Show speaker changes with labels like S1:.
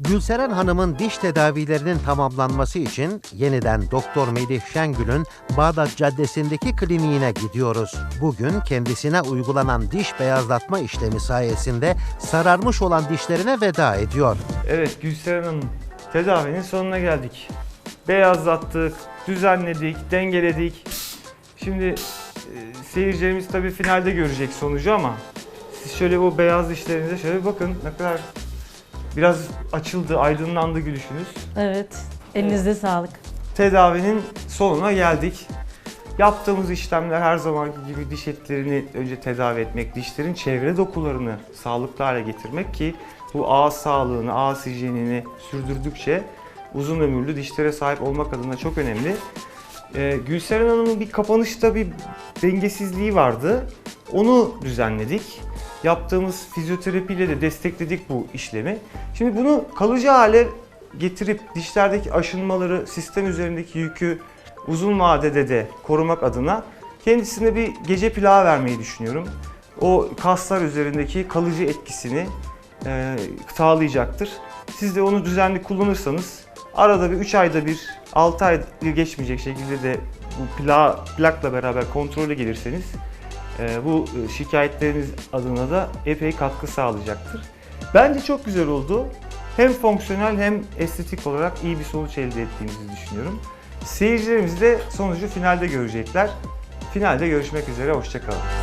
S1: Gülseren Hanım'ın diş tedavilerinin tamamlanması için yeniden Doktor Melih Şengül'ün Bağdat Caddesi'ndeki kliniğine gidiyoruz. Bugün kendisine uygulanan diş beyazlatma işlemi sayesinde sararmış olan dişlerine veda ediyor.
S2: Evet Gülseren Hanım, tedavinin sonuna geldik. Beyazlattık, düzenledik, dengeledik. Şimdi e, seyircilerimiz tabii finalde görecek sonucu ama siz şöyle o beyaz dişlerinize şöyle bakın ne kadar biraz açıldı, aydınlandı gülüşünüz.
S3: Evet. Elinize sağlık.
S2: Tedavinin sonuna geldik. Yaptığımız işlemler her zamanki gibi diş etlerini önce tedavi etmek, dişlerin çevre dokularını sağlıklı hale getirmek ki bu ağız sağlığını, ağız hijyenini sürdürdükçe uzun ömürlü dişlere sahip olmak adına çok önemli. Ee, Gülseren Hanım'ın bir kapanışta bir dengesizliği vardı. Onu düzenledik. Yaptığımız fizyoterapiyle de destekledik bu işlemi. Şimdi bunu kalıcı hale getirip dişlerdeki aşınmaları, sistem üzerindeki yükü uzun vadede de korumak adına kendisine bir gece plağı vermeyi düşünüyorum. O kaslar üzerindeki kalıcı etkisini e, sağlayacaktır. Siz de onu düzenli kullanırsanız arada bir 3 ayda bir 6 ay geçmeyecek şekilde de bu pla, plakla beraber kontrole gelirseniz e, bu şikayetleriniz adına da epey katkı sağlayacaktır. Bence çok güzel oldu. Hem fonksiyonel hem estetik olarak iyi bir sonuç elde ettiğimizi düşünüyorum. Seyircilerimiz de sonucu finalde görecekler. Finalde görüşmek üzere, hoşçakalın.